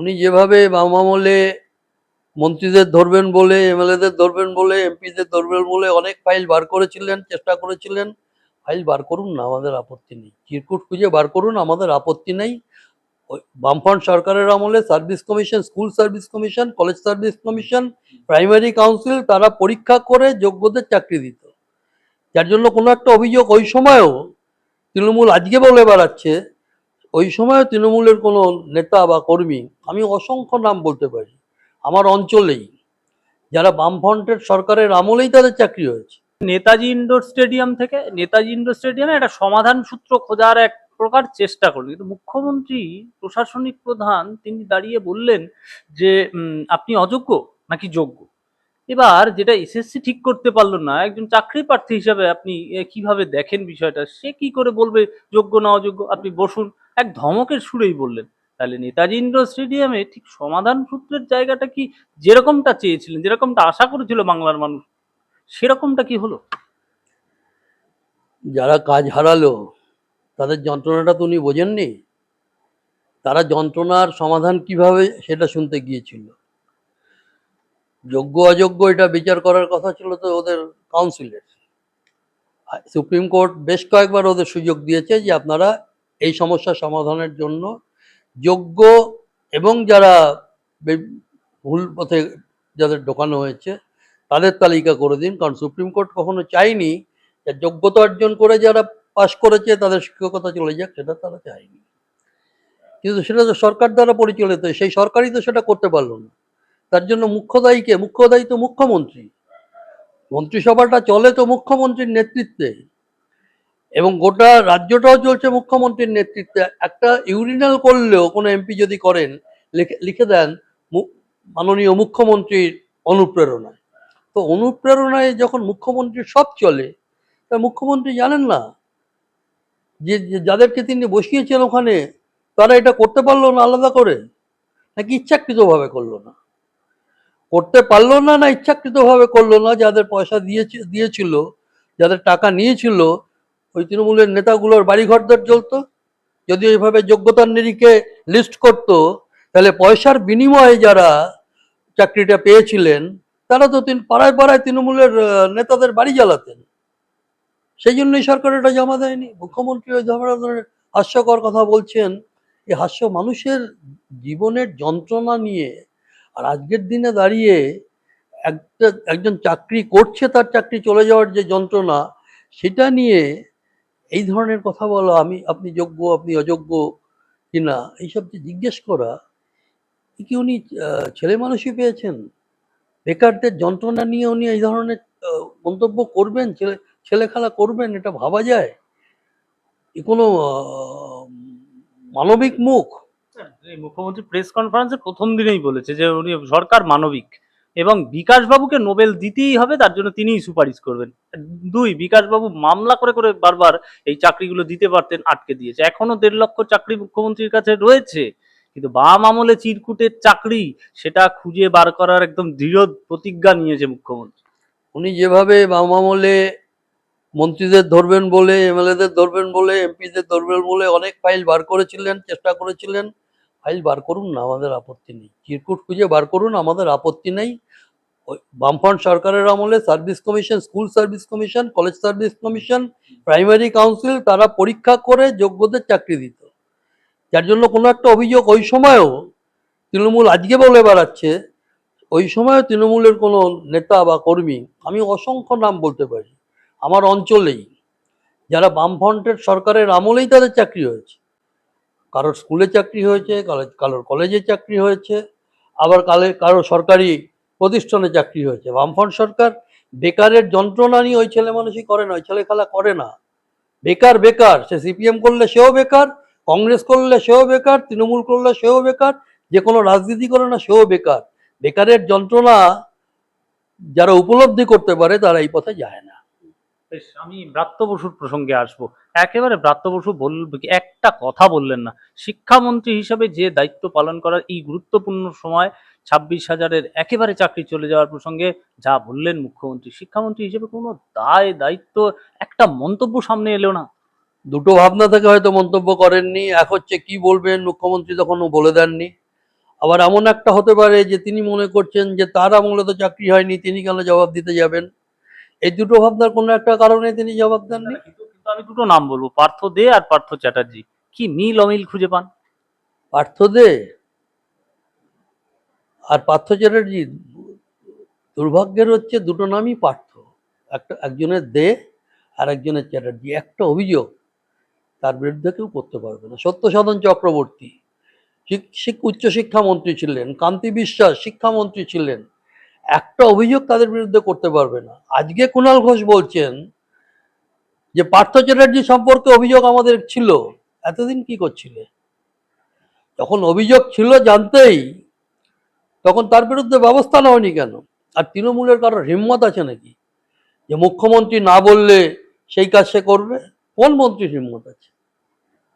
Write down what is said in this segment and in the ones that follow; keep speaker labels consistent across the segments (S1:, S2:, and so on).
S1: উনি যেভাবে বাম আমলে মন্ত্রীদের ধরবেন বলে, এমএলএদের ধরবেন বলে, এমপিদের ধরবেন বলে অনেক ফাইল বার করেছিলেন, চেষ্টা করেছিলেন। ফাইল বার করুন না, আমাদের আপত্তি নেই। চিরকুট খুঁজে বার করুন, আমাদের আপত্তি নেই। বামফ্রন্ট সরকারের আমলে service commission, school service commission, college service commission, primary council, তারা পরীক্ষা করে যোগ্যদের চাকরি দিত। যার জন্য কোনো একটা অভিযোগ ওই সময়ও তৃণমূল আজকে বলে বেড়াচ্ছে ওই সময় তৃণমূলের কোনো নেতা বা কর্মী, আমি অসংখ্য নাম বলতে পারি, আমার অঞ্চলেই, যারা বামফ্রন্টের সরকারের আমলেই তাদের চাকরি হয়েছে।
S2: নেতাজি ইন্ডোর স্টেডিয়াম থেকে, নেতাজি ইন্ডোর স্টেডিয়ামে একটা সমাধান সূত্র খোঁজার এক প্রকার চেষ্টা করলেন। কিন্তু মুখ্যমন্ত্রী, প্রশাসনিক প্রধান, তিনি দাঁড়িয়ে বললেন যে আপনি অযোগ্য নাকি যোগ্য? এবার যেটা এসএসসি ঠিক করতে পারল না, একজন চাকরি প্রার্থী হিসাবে আপনি কীভাবে দেখেন বিষয়টা? সে কি করে বলবে, যোগ্য না অযোগ্য? আপনি বসুন এক ধমকের সুরেই বললেন, তাহলে নেতাজি ইন্ডোর স্টেডিয়ামে ঠিক সমাধান সূত্রের জায়গাটা কি যেরকমটা চেয়েছিলেন, যেরকমটা আশা করেছিল বাংলার মানুষ, সেরকমটা কি হলো?
S1: যারা কাজ হারালো, তাদের যন্ত্রণাটা তো উনি বোঝেননি। তারা যন্ত্রণার সমাধান কীভাবে সেটা শুনতে গিয়েছিল। যোগ্য অযোগ্য এটা বিচার করার কথা ছিল তো ওদের কাউন্সিলের সুপ্রিম কোর্ট বেশ কয়েকবার ওদের সুযোগ দিয়েছে যে আপনারা এই সমস্যা সমাধানের জন্য যোগ্য এবং যারা ভুল পথে যাদের ঢোকানো হয়েছে, তাদের তালিকা করে দিন। কারণ সুপ্রিম কোর্ট কখনো চায়নি যে যোগ্যতা অর্জন করে যারা পাশ করেছে, তাদের শিক্ষকতা চলে যাক, সেটা তারা চায়নি। কিন্তু সেটা তো সরকার দ্বারা পরিচালিত, সেই সরকারই তো সেটা করতে পারল না। তার জন্য মুখ্য দায়ীকে মুখ্য দায়ী তো মুখ্যমন্ত্রী। মন্ত্রিসভাটা চলে তো মুখ্যমন্ত্রীর নেতৃত্বে। এবং গোটা রাজ্যটাও চলছে মুখ্যমন্ত্রীর নেতৃত্বে। একটা ইউরিনাল করলেও কোনো এমপি যদি করেন, লিখে দেন মাননীয় মুখ্যমন্ত্রীর অনুপ্রেরণায়। তো অনুপ্রেরণায় যখন মুখ্যমন্ত্রীর সব চলে, তা মুখ্যমন্ত্রী জানেন না যে যাদেরকে তিনি বসিয়েছেন ওখানে, তারা এটা করতে পারল না আলাদা করে? নাকি ইচ্ছাকৃতভাবে করল না? করতে পারল না না ইচ্ছাকৃতভাবে করল না, যাদের পয়সা দিয়েছে, দিয়েছিল, যাদের টাকা নিয়েছিল ওই তৃণমূলের নেতাগুলোর বাড়িঘরদের চলতো যদি এইভাবে যোগ্যতার নিরিখে লিস্ট করতো, তাহলে পয়সার বিনিময়ে যারা চাকরিটা পেয়েছিলেন, তারা তো তিন পাড়ায় পাড়ায় তৃণমূলের নেতাদের বাড়ি জ্বালাতেন। সেই জন্যই সরকার এটা জমা দেয়নি। মুখ্যমন্ত্রী ওই ধরনের হাস্যকর কথা বলছেন। এই হাস্য মানুষের জীবনের যন্ত্রণা নিয়ে আর আজকের দিনে দাঁড়িয়ে একটা একজন চাকরি করছে, তার চাকরি চলে যাওয়ার যে যন্ত্রণা, সেটা নিয়ে এই ধরনের কথা বলা, আমি, আপনি যোগ্য, আপনি অযোগ্য কিনা, এইসব যে জিজ্ঞেস করা কি উনি ছেলে মানুষই পেয়েছেন? বেকারদের যন্ত্রণা নিয়ে উনি এই ধরনের মন্তব্য করবেন? ছেলে ছেলে খেলা করবেন? এটা ভাবা যায়? এ কোনো মানবিক মুখ?
S2: মুখ্যমন্ত্রী প্রেস কনফারেন্সে প্রথম দিনেই বলেছে যে উনি সরকার মানবিক। এবং বিকাশবাবুকে নোবেল দিতেই হবে, তার জন্য তিনিই সুপারিশ করবেন। দুই, বিকাশবাবু মামলা করে করে বারবার এই চাকরিগুলো দিতে পারতেন, আটকে দিয়েছে। এখনও দেড় লক্ষ চাকরি মুখ্যমন্ত্রীর কাছে রয়েছে, কিন্তু বাম আমলে চিরকুটের চাকরি, সেটা খুঁজে বার করার একদম দৃঢ় প্রতিজ্ঞা নিয়েছে মুখ্যমন্ত্রী।
S1: উনি যেভাবে বাম আমলে মন্ত্রীদের ধরবেন বলে, এমএলএদের ধরবেন বলে, এমপিদের ধরবেন বলে অনেক ফাইল বার করেছিলেন, চেষ্টা করেছিলেন ফাইল বার করুন না আমাদের আপত্তি নেই। চিরকুট খুঁজে বার করুন, আমাদের আপত্তি নেই। বামফ্রন্ট সরকারের আমলে service commission, school service commission, college service commission, primary council, তারা পরীক্ষা করে যোগ্যদের চাকরি দিত। যার জন্য কোনো একটা অভিযোগ ওই সময়ও তৃণমূল আজকে বলে বেড়াচ্ছে, ওই সময় তৃণমূলের কোনো নেতা বা কর্মী, আমি অসংখ্য নাম বলতে পারি, আমার অঞ্চলেই, যারা বামফ্রন্টের সরকারের আমলেই তাদের চাকরি হয়েছে। কারোর স্কুলে চাকরি হয়েছে কারোর কলেজে চাকরি হয়েছে, আবার কালে, কারও সরকারি প্রতিষ্ঠানে চাকরি হয়েছে। বামফ্রন্ট সরকার বেকারের যন্ত্রণা নিয়ে ওই ছেলে মানুষই করে না, ওই ছেলে খেলা করে না। বেকার বেকার, সে সিপিএম করলে সেও বেকার, কংগ্রেস করলে সেও বেকার, তৃণমূল করলে সেও বেকার যে কোনো রাজনীতি করে না সেও বেকার। বেকারের যন্ত্রণা যারা উপলব্ধি করতে পারে তারা এই পথে যায় না।
S2: বেশ, আমি ব্রাত্য বসুর প্রসঙ্গে আসব। একেবারে ব্রাত্য বসু বল, একটা কথা বললেন না। শিক্ষামন্ত্রী হিসাবে যে দায়িত্ব পালন করার এই গুরুত্বপূর্ণ সময়, ছাব্বিশ হাজারের একেবারে চাকরি চলে যাওয়ার প্রসঙ্গে যা বললেন মুখ্যমন্ত্রী, শিক্ষামন্ত্রী হিসেবে কোনো দায়, দায়িত্ব, একটা মন্তব্য সামনে এলো না।
S1: দুটো ভাবনা থেকে হয়তো মন্তব্য করেননি। এক হচ্ছে কি বলবেন মুখ্যমন্ত্রী তখনও বলে দেননি। আবার এমন একটা হতে পারে যে তিনি মনে করছেন যে তার আমলে তো চাকরি হয়নি, তিনি কেন জবাব দিতে যাবেন? এই দুটো ভাবনার কোনো একটা কারণে তিনি জবাব দেননি?
S2: কিন্তু আমি দুটো নাম বলব পার্থ দে আর পার্থ চ্যাটার্জি। কি মিল অমিল খুঁজে পান?
S1: পার্থ দে আর পার্থ চ্যাটার্জি দুর্ভাগ্যের হচ্ছে দুটো নামই পার্থ। একটা একজনের দে আর একজনের চ্যাটার্জি। একটা অভিযোগ তার বিরুদ্ধে কেউ করতে পারবে না। সত্যসাধন চক্রবর্তী শিক- শিক- উচ্চশিক্ষামন্ত্রী ছিলেন কান্তি বিশ্বাস শিক্ষামন্ত্রী ছিলেন একটা অভিযোগ তাদের বিরুদ্ধে করতে পারবে না। আজকে কুণাল ঘোষ বলছেন যে, পার্থ চ্যাটার্জি সম্পর্কে অভিযোগ আমাদের ছিল, এতদিন কি করছিলে? যখন অভিযোগ ছিল জানতেই, তখন তার বিরুদ্ধে ব্যবস্থা নেওয়ানি কেন? আর তৃণমূলের কারোর হিম্মত আছে নাকি? যে, মুখ্যমন্ত্রী না বললে সেই কাজ সে করবে? কোন মন্ত্রীর হিম্মত আছে?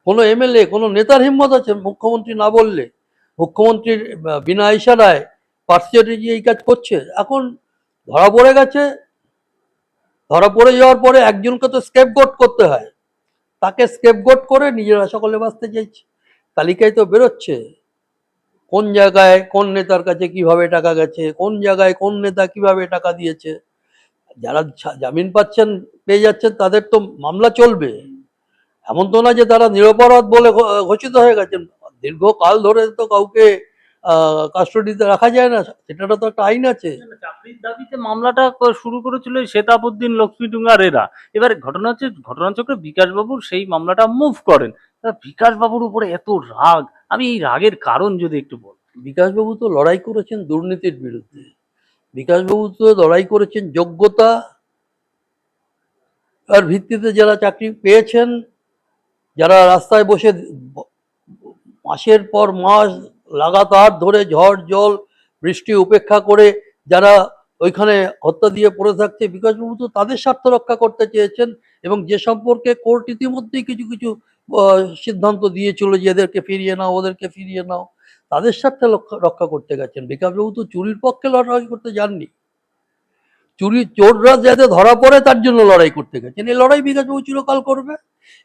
S1: কোনো এমএলএ, কোনো নেতার হিম্মত আছে মুখ্যমন্ত্রী না বললে? মুখ্যমন্ত্রীর বিনা ইশারায় পার্সিয়ালিটি এই কাজ করছে। এখন ধরা পড়ে গেছে, ধরা পড়ে যাওয়ার পরে একজনকে তো স্কেপগোট করতে হয়। তাকে স্কেপগোট করে নিজেরা সকলে বাঁচতে চাইছে। তালিকায় তো বেরোচ্ছে, কোন জায়গায় কোন নেতার কাছে কীভাবে টাকা গেছে, কোন জায়গায় কোন নেতা কীভাবে টাকা দিয়েছে। যারা জামিন পাচ্ছেন, পেয়ে যাচ্ছেন, তাদের তো মামলা চলবে। এমন তো না যে তারা নিরপরাধ বলে ঘোষিত হয়ে গেছেন। দীর্ঘকাল ধরে তো কাউকে কাস্টডিতে রাখা যায় না? সেটারও তো একটা আইন আছে।
S2: চাকরির দাবিতে মামলাটা শুরু করেছিল শেতাবুদ্দিন লক্ষ্মীডুঙ্গার এরা এবারে ঘটনা হচ্ছে ঘটনাচক্রে বিকাশবাবুর সেই মামলাটা মুভ করেন। বিকাশবাবুর উপরে এত রাগ। আমি এই রাগের কারণ যদি একটু বল।
S1: বিকাশবাবু তো লড়াই করেছেন দুর্নীতির বিরুদ্ধে। বিকাশবাবু তো লড়াই করেছেন যোগ্যতা। আর ভিত্তিতে যারা চাকরি পেয়েছেন যারা রাস্তায় বসে মাসের পর মাস লাগাতার ধরে ঝড় জল, বৃষ্টি উপেক্ষা করে যারা ওইখানে হত্যা দিয়ে পড়ে থাকছে বিকাশবাবু তো তাদের স্বার্থ রক্ষা করতে চেয়েছেন এবং যে সম্পর্কে কোর্ট ইতিমধ্যেই কিছু কিছু সিদ্ধান্ত দিয়েছিল যে এদেরকে ফিরিয়ে নাও, ওদেরকে ফিরিয়ে নাও, তাদের স্বার্থে রক্ষা করতে গেছেন। বিকাশবাবু তো চুরির পক্ষে লড়াই করতে যাননি। চুরি, চোররা যাতে ধরা পড়ে তার জন্য লড়াই করতে গেছেন। এই লড়াই বিকাশবাবু চিরকাল করবে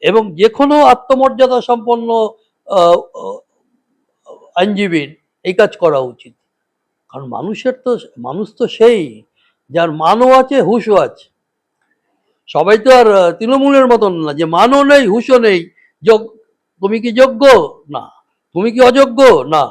S1: এবং যে কোনো আত্মমর্যাদা সম্পন্ন আইনজীবীর এই কাজ করা উচিত। কারণ মানুষের তো, মানুষ তো সেই, যার মানও আছে, হুশও আছে। সবাই তো আর তৃণমূলের মতন না, যে মানও নেই, হুশও নেই, যোগ- তুমি কি যোগ্য? না। তুমি কি অযোগ্য? না।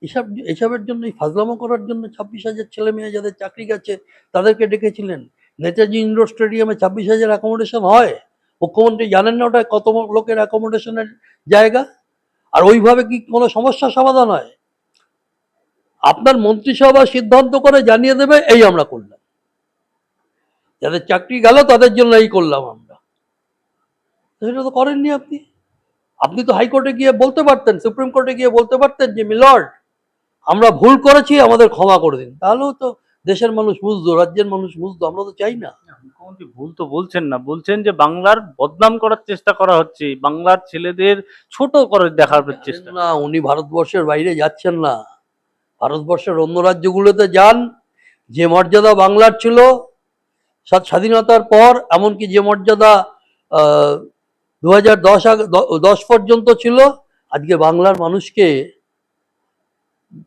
S1: এসব, এসবের জন্য ফাজলামো করার জন্য ছাব্বিশ হাজার ছেলে মেয়ে যাদের চাকরি গেছে, তাদেরকে ডেকেছিলেন। নেতাজি ইন্ডোর স্টেডিয়ামে ছাব্বিশ হাজার অ্যাকোমোডেশন হয়। মুখ্যমন্ত্রী জানেন না ওটা কত লোকের অ্যাকোমোডেশনের জায়গা? আর ওইভাবে কি কোনো সমস্যার সমাধান হয়? আপনার মন্ত্রিসভা সিদ্ধান্ত করে জানিয়ে দেবে, এই আমরা করলাম। যাদের চাকরি গেল, তাদের জন্য এই করলাম আমরা। সেটা তো করেননি আপনি। আপনি তো হাইকোর্টে গিয়ে বলতে পারতেন, সুপ্রিম কোর্টে গিয়ে বলতে পারতেন যে, মিলর্ড, আমরা ভুল করেছি, আমাদের ক্ষমা করে দিন। তাহলেও তো দেশের মানুষ বুঝতো রাজ্যের মানুষ বুঝতো আমরা তো চাই না।
S2: মুখ্যমন্ত্রী ভুল তো বলছেন না বলছেন যে বাংলার বদনাম করার চেষ্টা করা হচ্ছে বাংলার ছেলেদের ছোট করে দেখার চেষ্টা।
S1: না উনি ভারতবর্ষের বাইরে যাচ্ছেন না। ভারতবর্ষের অন্য রাজ্যগুলোতে যান যে মর্যাদা বাংলার ছিল স্বা- স্বাধীনতার পর এমনকি যে মর্যাদা দু হাজার দশ দশ পর্যন্ত ছিল আজকে বাংলার মানুষকে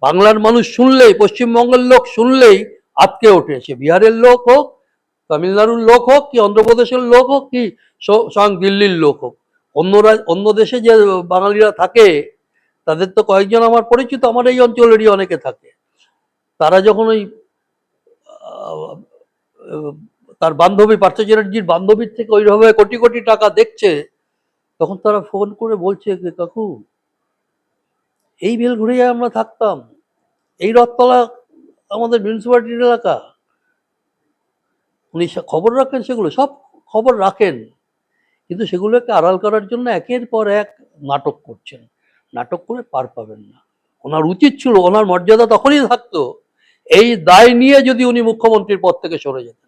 S1: বাংলার মানুষ শুনলেই পশ্চিমবঙ্গের লোক শুনলেই আটকে ওঠে। সে বিহারের লোক হোক, তামিলনাড়ুর লোক হোক, কি অন্ধ্রপ্রদেশের লোক হোক, কি স্বয়ং দিল্লির লোক হোক, অন্য অন্য দেশে যে বাঙালিরা থাকে, তাদের তো কয়েকজন আমার পরিচিত, আমার এই অঞ্চলেরই অনেকে থাকে। তারা যখন ওই তার বান্ধবী পার্থ চ্যাটার্জির বান্ধবীর থেকে ওইভাবে কোটি কোটি টাকা দেখছে, তখন তারা ফোন করে বলছে যে কাকু, এই বেলঘুরিয়ায় আমরা থাকতাম, এই রথতলা আমাদের মিউনিসিপ্যালিটির এলাকা। উনি খবর রাখেন সেগুলো, সব খবর রাখেন। কিন্তু সেগুলোকে আড়াল করার জন্য একের পর এক নাটক করছেন। নাটক করে পার পাবেন না। ওনার উচিত ছিল, ওনার মর্যাদা তখনই থাকতো। এই দায় নিয়ে যদি উনি মুখ্যমন্ত্রীর পদ থেকে সরে যেতেন।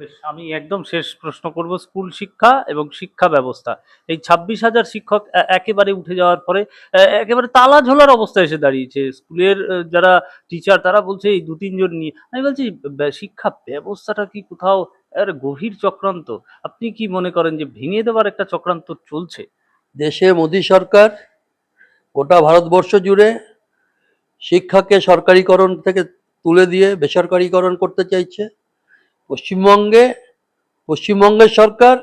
S2: বেশ, আমি একদম শেষ প্রশ্ন করব স্কুল শিক্ষা এবং শিক্ষা ব্যবস্থা। এই ছাব্বিশ হাজার শিক্ষক একেবারে উঠে যাওয়ার পরে একেবারে তালা ঝোলার অবস্থা এসে দাঁড়িয়েছে। স্কুলের যারা টিচার তারা বলছে এই দু তিনজন নিয়ে। আমি বলছি শিক্ষা ব্যবস্থাটা কি কোথাও একেবারে গভীর চক্রান্ত? আপনি কি মনে করেন যে ভেঙে দেওয়ার একটা চক্রান্ত চলছে?
S1: দেশে মোদী সরকার গোটা ভারতবর্ষ জুড়ে শিক্ষাকে সরকারিকরণ থেকে তুলে দিয়ে বেসরকারিকরণ করতে চাইছে। পশ্চিমবঙ্গে, পশ্চিমবঙ্গের সরকার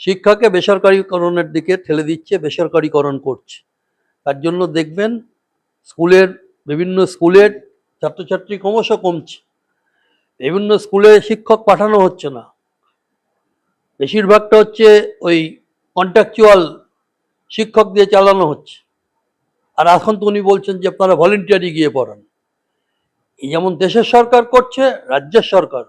S1: শিক্ষাকে বেসরকারিকরণের দিকে ঠেলে দিচ্ছে, বেসরকারিকরণ করছে। তার জন্য দেখবেন স্কুলের, বিভিন্ন স্কুলের ছাত্রছাত্রী ক্রমশ কমছে। বিভিন্ন স্কুলে শিক্ষক পাঠানো হচ্ছে না। বেশিরভাগটা হচ্ছে ওই কন্ট্রাকচুয়াল শিক্ষক দিয়ে চালানো হচ্ছে। আর এখন তো উনি বলছেন যে আপনারা ভলেন্টিয়ারি গিয়ে পড়ান। এই যেমন দেশের সরকার করছে, রাজ্যের সরকার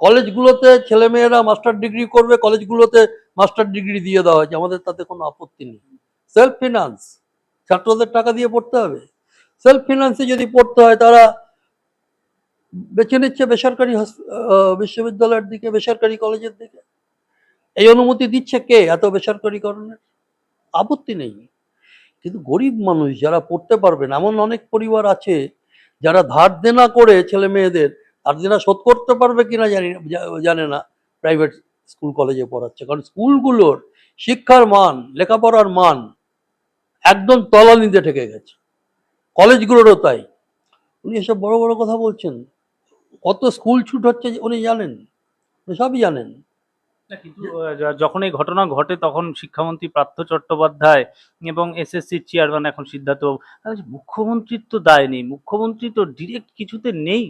S1: কলেজগুলোতে ছেলেমেয়েরা মাস্টার ডিগ্রি করবে, কলেজগুলোতে মাস্টার ডিগ্রি দিয়ে দেওয়া হয়েছে। আমাদের তাতে কোনো আপত্তি নেই। সেলফ ফিনান্স ছাত্রদের টাকা দিয়ে পড়তে হবে। সেলফ ফিনান্সে যদি পড়তে হয়, তারা বেছে নিচ্ছে বেসরকারি বিশ্ববিদ্যালয়ের দিকে, বেসরকারি কলেজের দিকে। এই অনুমতি দিচ্ছে কে? এত বেসরকারিকরণের আপত্তি নেই। কিন্তু গরিব মানুষ যারা পড়তে পারবেন এমন অনেক পরিবার আছে যারা ধার দেনা করে ছেলে মেয়েদের ধার যেটা শোধ করতে পারবে কিনা জানি জানে না প্রাইভেট স্কুল কলেজে পড়াচ্ছে। কারণ স্কুলগুলোর শিক্ষার মান, লেখাপড়ার মান একদম তলানিতে ঠেকে গেছে। কলেজগুলোরও তাই। উনি এসব বড় বড় কথা বলছেন। কত স্কুল ছুট হচ্ছে উনি জানেন? সবই জানেন।
S2: যখন এই ঘটনা ঘটে, তখন শিক্ষামন্ত্রী পার্থ চট্টোপাধ্যায় এবং এসএসসির চেয়ারম্যান এখন সিদ্ধার্থ মুখ্যমন্ত্রীর তো দায় নেই। মুখ্যমন্ত্রী তো ডিরেক্ট কিছুতে নেই।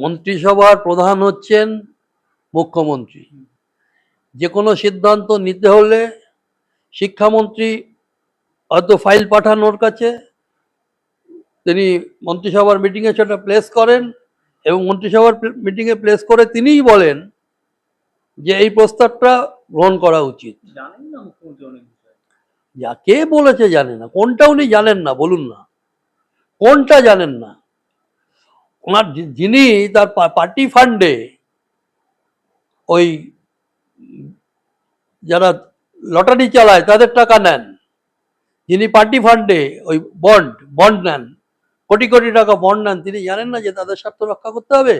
S1: মন্ত্রিসভার প্রধান হচ্ছেন মুখ্যমন্ত্রী। যে কোনো সিদ্ধান্ত নিতে হলে শিক্ষামন্ত্রী হয়তো ফাইল পাঠান ওর কাছে তিনি মন্ত্রিসভার মিটিংয়ে সেটা প্লেস করেন এবং মন্ত্রিসভার মিটিংয়ে প্লেস করে তিনিই বলেন যে এই প্রস্তাবটা গ্রহণ করা উচিত। যা কে বলেছে জানে না কোনটা উনি জানেন না বলুন না। কোনটা জানেন না? ওনার যিনি তার পার্টি ফান্ডে ওই যারা লটারি চালায়, তাদের টাকা নেন। যিনি পার্টি ফান্ডে ওই বন্ড বন্ড নেন, কোটি কোটি টাকা বন্ড নেন, তিনি জানেন না যে তাদের স্বার্থ রক্ষা করতে হবে?